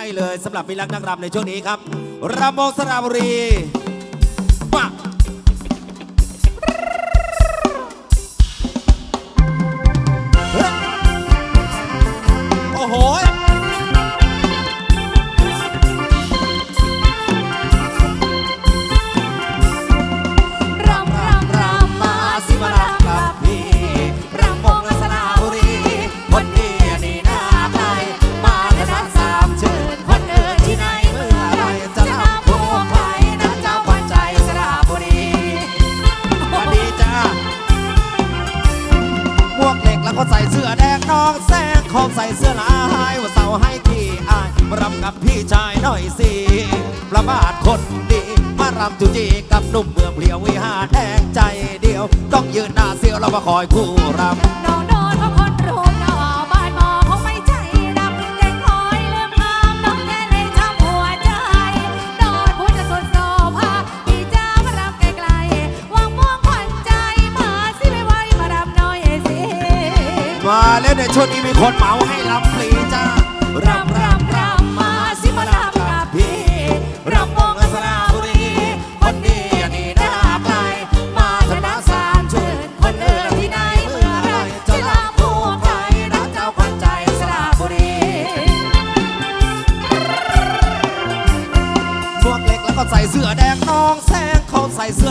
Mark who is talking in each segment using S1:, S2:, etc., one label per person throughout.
S1: ให้เลยสำหรับพี่รักนักรำในช่วงนี้ครับรำวงสระบุรี อ
S2: ง
S1: ยืนหน้าเสียวเราก็คอยคู่รำ
S2: น้องโดนเพาคนรูปหล่อบ้านมองคงไม่ใจดำแกงคอยเลื่อมงามน้อแค่เลยทำหัวใจโดนผู้จะสดโซภาพี่จ้ามารับไกลๆวางม่วงขวัใจมาสิไม่ไหวมารับน้อยสิ
S1: มาแล้วในช่วงนี้มีคนเหมาให้รำฟรีจ้ารำ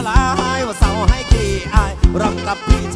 S1: ลายว่าเศร้าให้
S2: ขี้อายรำ
S1: กับพี่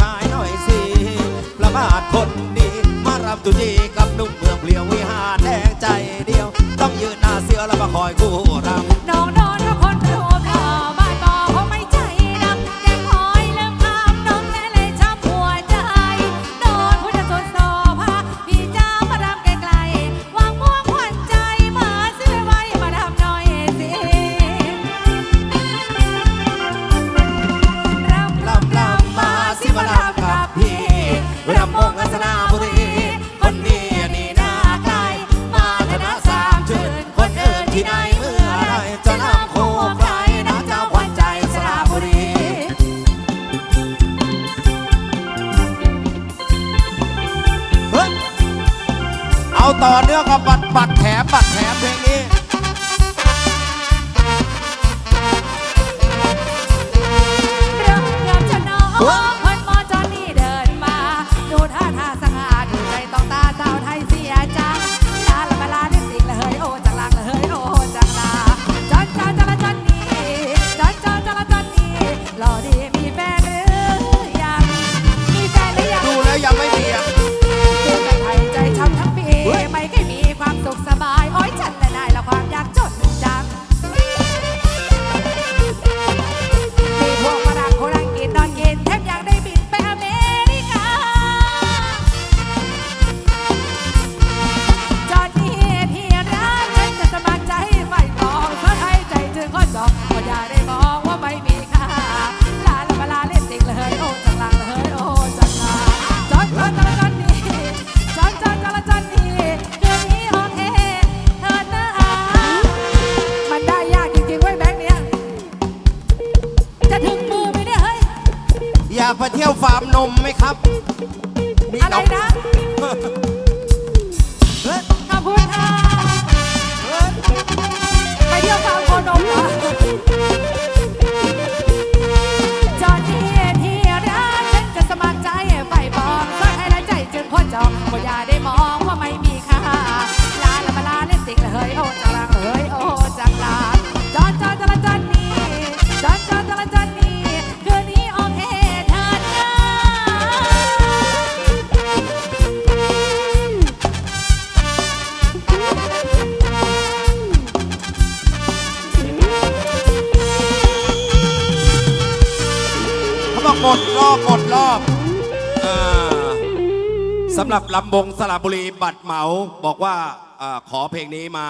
S1: หรับลำ
S2: วงสระบุ
S1: รีบัตรเหมาบอกว่าอขอเพลงนี้มา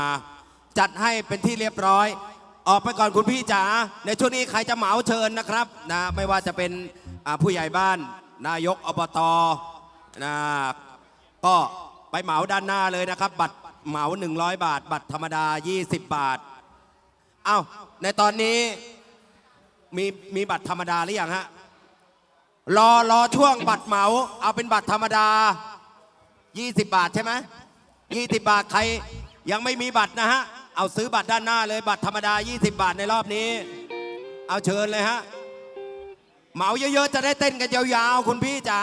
S1: จัดให้เป็นที่เรียบร้อย ออกไปก่อนคุณพี่จ๋าในช่วงนี้ใครจะเหมาเชิญนะครับนะไม่ว่าจะเป็นผู้ใหญ่บ้าน นายกอบตนะก็ไปเหมาด้านหน้าเลยนะครับ บัตรเหมา 100 บาท บัตรธรรมดา 20 บาทเอา้าในตอนนี้มีมีบัตรธรรมดาหรือยังฮะรอรอช่วงบัตรเหมา เอาเป็นบัตรธรรมดา 20 บาทใช่ไหม20 บาทใครยังไม่มีบัตรนะฮะ เอาซื้อบัตรด้านหน้าเลยบัตรธรรมดา 20 บาทในรอบนี้ เอาเชิญเลยฮะ เหมาเยอะๆ จะได้เต้นกันยาวๆ คุณพี่จ๋า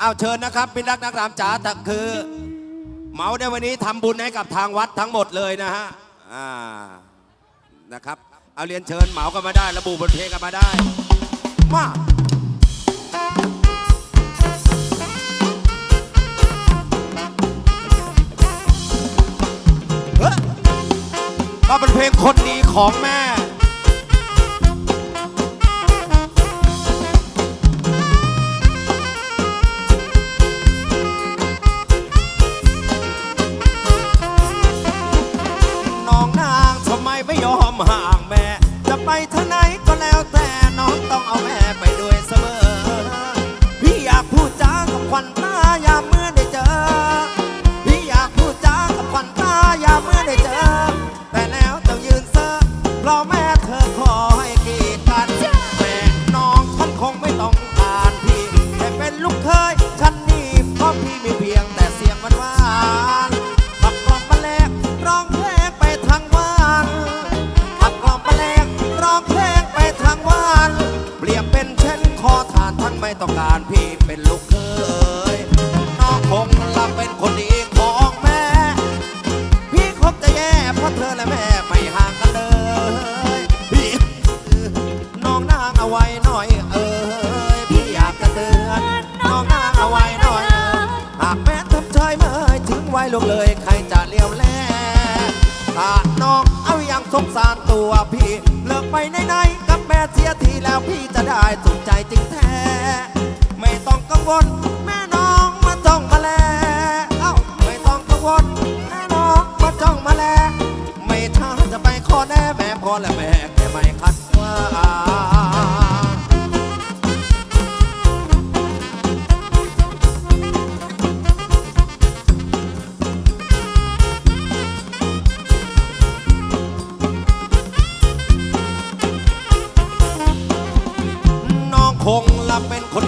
S1: เอาเชิญนะครับพี่รักนักรามจ๋าแต่คือ เหมาในวันนี้ทำบุญให้กับทางวัดทั้งหมดเลยนะฮะนะครับ เอาเรียนเชิญเหมากันมาได้ ระบุบทเพลงกันมาได้ มา เป็นเพลงคนดีของแม่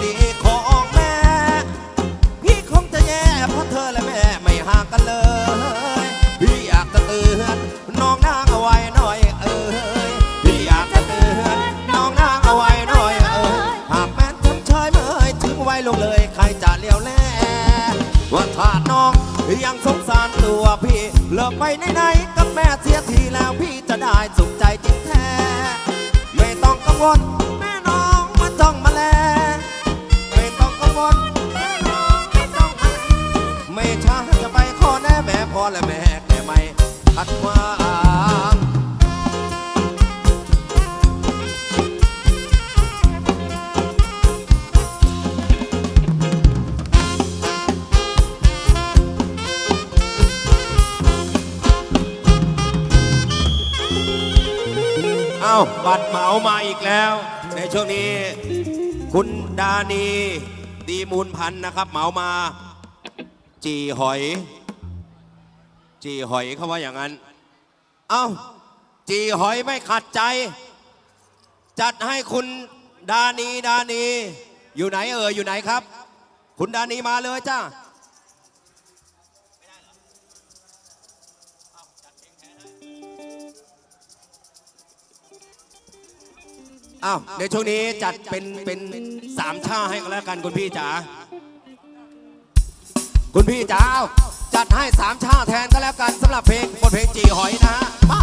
S1: นีของแม่ พี่คงจะแย่เพราะเธอและแม่ไม่ห่างกันเลย พี่อยากจะเตือนน้องนางเอาไว้หน่อยเอ้ยพี่อยากจะเตือนน้องนางเอาไว้หน่อยเอ้ยหากแม่ทำชายเมื่อยถึงไว้ลงเลย ใครจะเลี้ยวแลว่าถ้าน้องยังสงสารตัวพี่เลิกไปไหนๆกับแม่เสียทีแล้วพี่จะได้สุขใจจริงแท้ ไม่ต้องกังวลามาอีกแล้ว ในช่วงนี้ คุณดานีดีมูลพันธ์นะครับ เหมามา จีหอย จีหอยเขาว่าอย่างนั้น เอ้า จีหอยไม่ขัดใจ จัดให้คุณดานีดานี อยู่ไหนเอ่ยอยู่ไหนครับ คุณดานีมาเลยจ้า อ้าวในช่วงนี้จัดเป็นเป็นสามชาให้กันแล้วกันคุณพี่จ๋าคุณพี่จ๋าจัดให้สามชาแทนก็แล้วกันสำหรับเพลงบทเพลงจีหอยนะฮะมา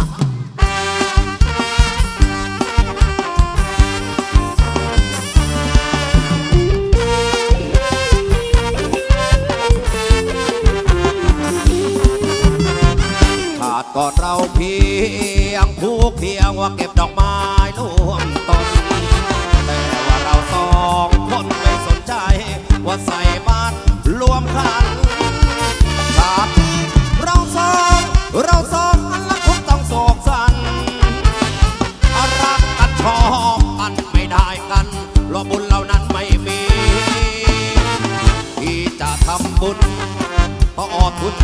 S1: ขาดก่อนเราเพียงผูกเพียงว่าเก็บดอกไม้ร่วม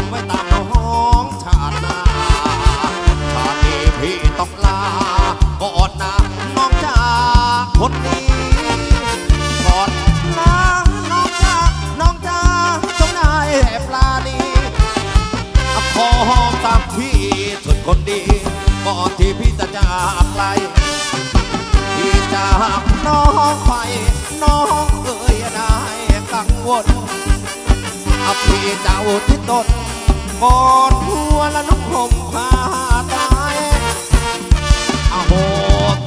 S1: ไว้ตามน้องชาติน้าชาตินี้พี่ต้องลากอดนะน้องจ้าคนนี้กอดลาน้องจาน้องจาจงนายปลาดีขอหอมตามพี่สุดคนดีกอนที่พี่จะจากไกพี่จากน้องไปน้องเอ่ยได้กังวล อภิเจ้าที่ตนกอดหัวและนุ่งห่มผ้าตายอโห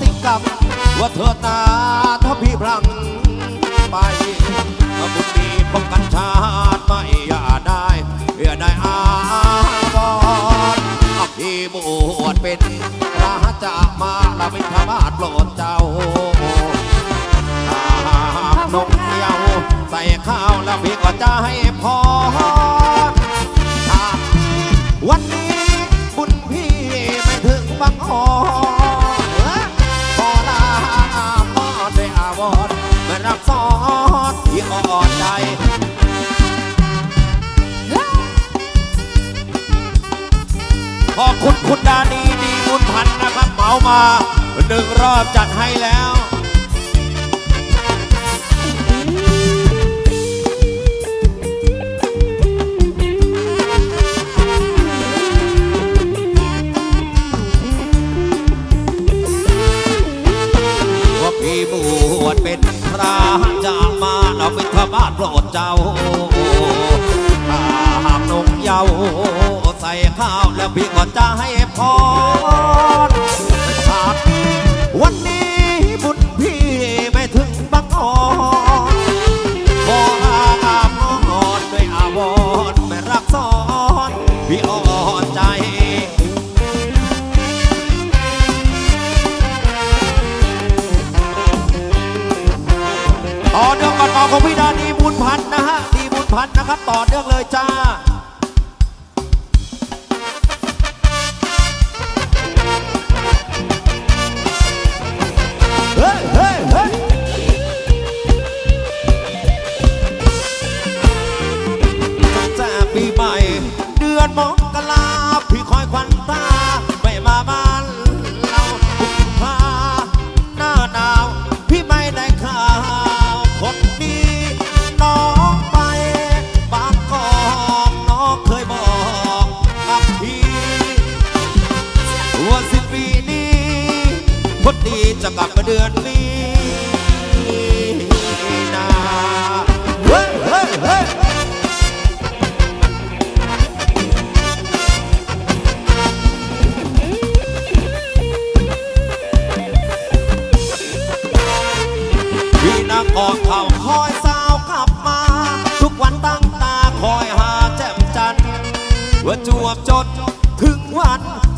S1: ติกรรมว่าเธอตาทพีพลังไปบุตรีพบกันชาติไม่อย่าได้อย่าได้อาบอนอภิบวชเป็นพระจะมาละเป็นธรรมาโปรดเจ้า้าวแล้วพี่ก็จะให้พอวันนี้บุญพี่ไม่ถึงบางหอพอลาพอด้วยอาวรมารับซอดที่อ่อนใจขอคุณคุณดานีดีบุญพันนะครับเหมามาหนึ่งรอบจัดให้แล้ว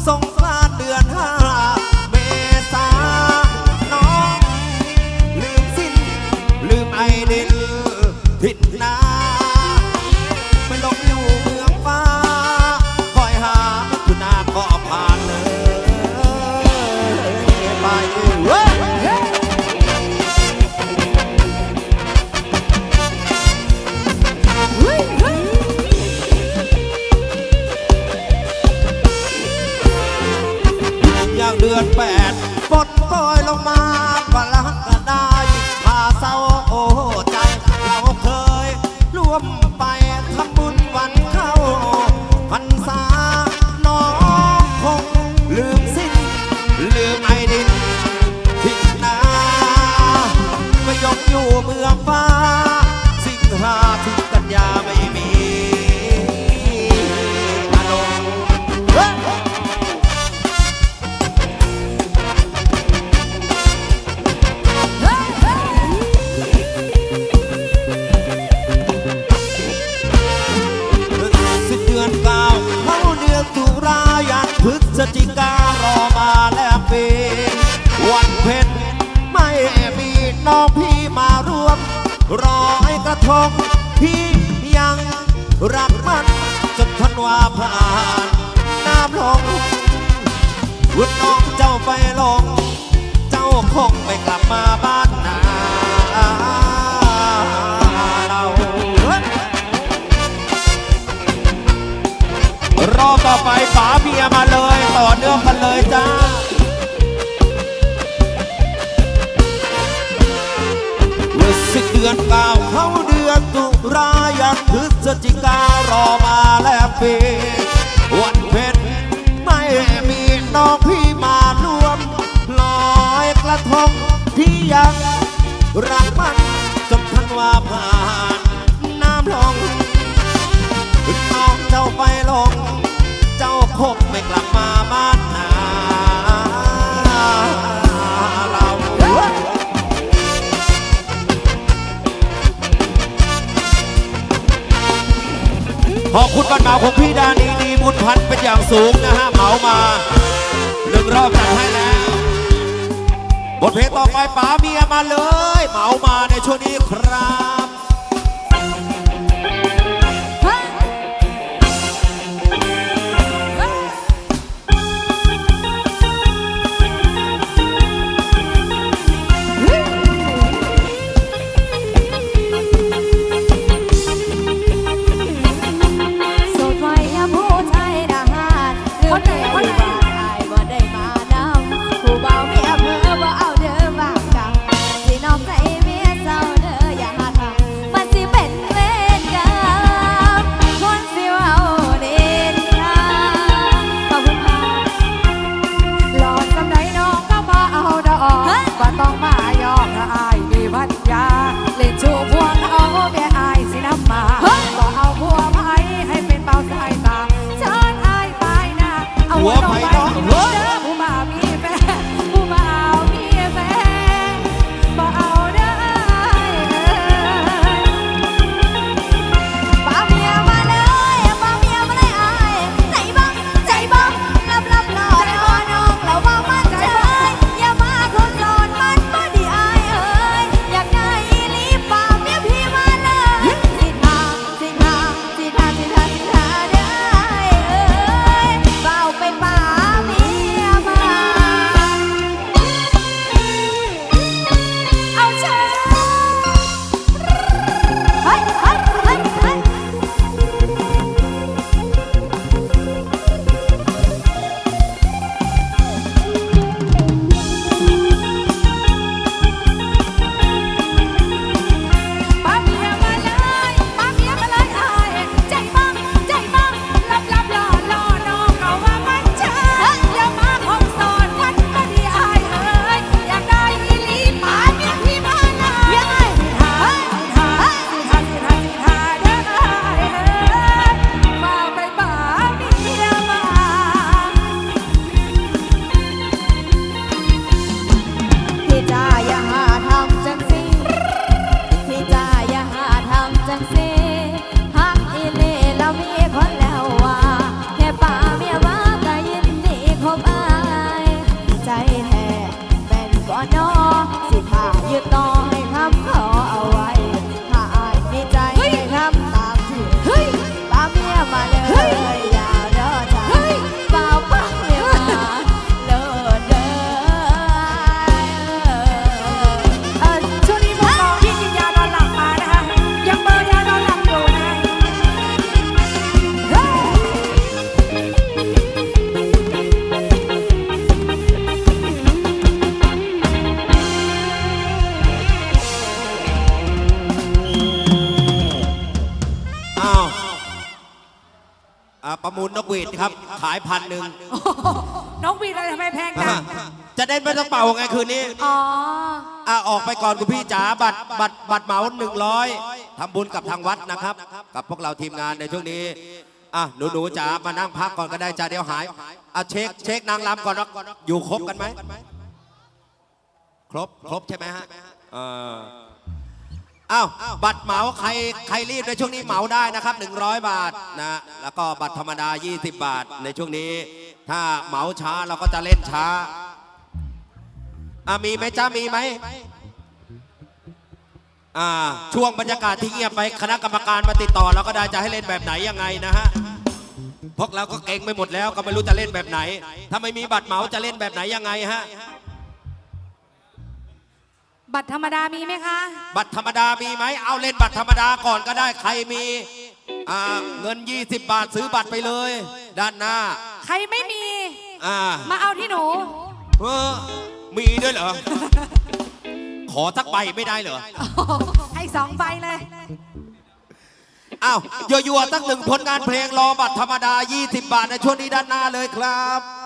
S1: ทรง อนเก่าเข้าเดือนตุลายันพฤศจิการอมาแล้วปีวันเพ็ญไม่มีน้องพี่มาร่วมลอยกระทงที่ยังรักมันจนทันว่าผ่านน้ำลงน้องเจ้าไปลง เจ้าคงไม่กลับมาบ้าน ขอบคุณบันเหมาของพี่ดานีดีบุญพันธ์เป็นอย่างสูงนะฮะเหมามาหนึ่งรอบจัดให้แล้ว บทเพลงต่อไปป๋าเมียมาเลย เหมามาในช่วงนี้ครับ
S3: ประ
S2: มูลนกหวีด
S3: ค
S2: รับ ขายพั
S3: นห
S2: นึ่งน้อ
S1: ง
S2: วีอะไรทำไมแพงจัง
S1: จะได้ไม่ต้องเป่าไงคืนนี้
S2: อ๋อ
S1: อะออกไปก่อนคุณพี่จ๋าบัตรบัตรบัตรเหมาหนึ่งร้อยทำบุญกับทางวัดนะครับ กับพวกเราทีมงานในช่วงนี้อะหนูหนูๆจ๋ามานั่งพักก่อนก็ได้จ้าเดี๋ยวหายอะเช็คเช็คนางรำก่อนว่าอยู่ครบกันไหมครบครบใช่ไหมฮะเออ อ้าวบัตรเหมาใครใครรีบในช่วงนี้เหมาได้นะครับ 100 บาทนะแล้วก็บัตรธรรมดา 20 บาทในช่วงนี้ ถ้าเหมาช้าเราก็จะเล่นช้าอะมีไหมจ้ามีไหมอ่าช่วงบรรยากาศที่เงียบไปคณะกรรมการมาติดต่อเราก็ได้จะให้เล่นแบบไหนยังไงนะฮะพวกเราก็เก่งไปหมดแล้วก็ไม่รู้จะเล่นแบบไหน ถ้าไม่มีบัตรเหมาจะเล่นแบบไหนยังไงฮะ
S2: บัตรธรรมดามีไหมคะ
S1: บัตรธรรมดามีไหมเอาเล่นบัตรธรรมดาก่อนก็ได้ใครมีอ่าเงิน 20 บาทซื้อบัตรไปเลย ด้านหน้า
S2: ใครไม่มี
S1: อ่า
S2: มาเอาที่หนู
S1: เออมีด้วยเหรอ ขอสักใบไม่ได้เหรอ
S2: ให้สองใบเลย
S1: อ้าวยัวๆตั้งหนึ่งผลงานเพลงรอบัตรธรรมดา 20 บาทในช่วงนี้ด้านหน้าเลยครับ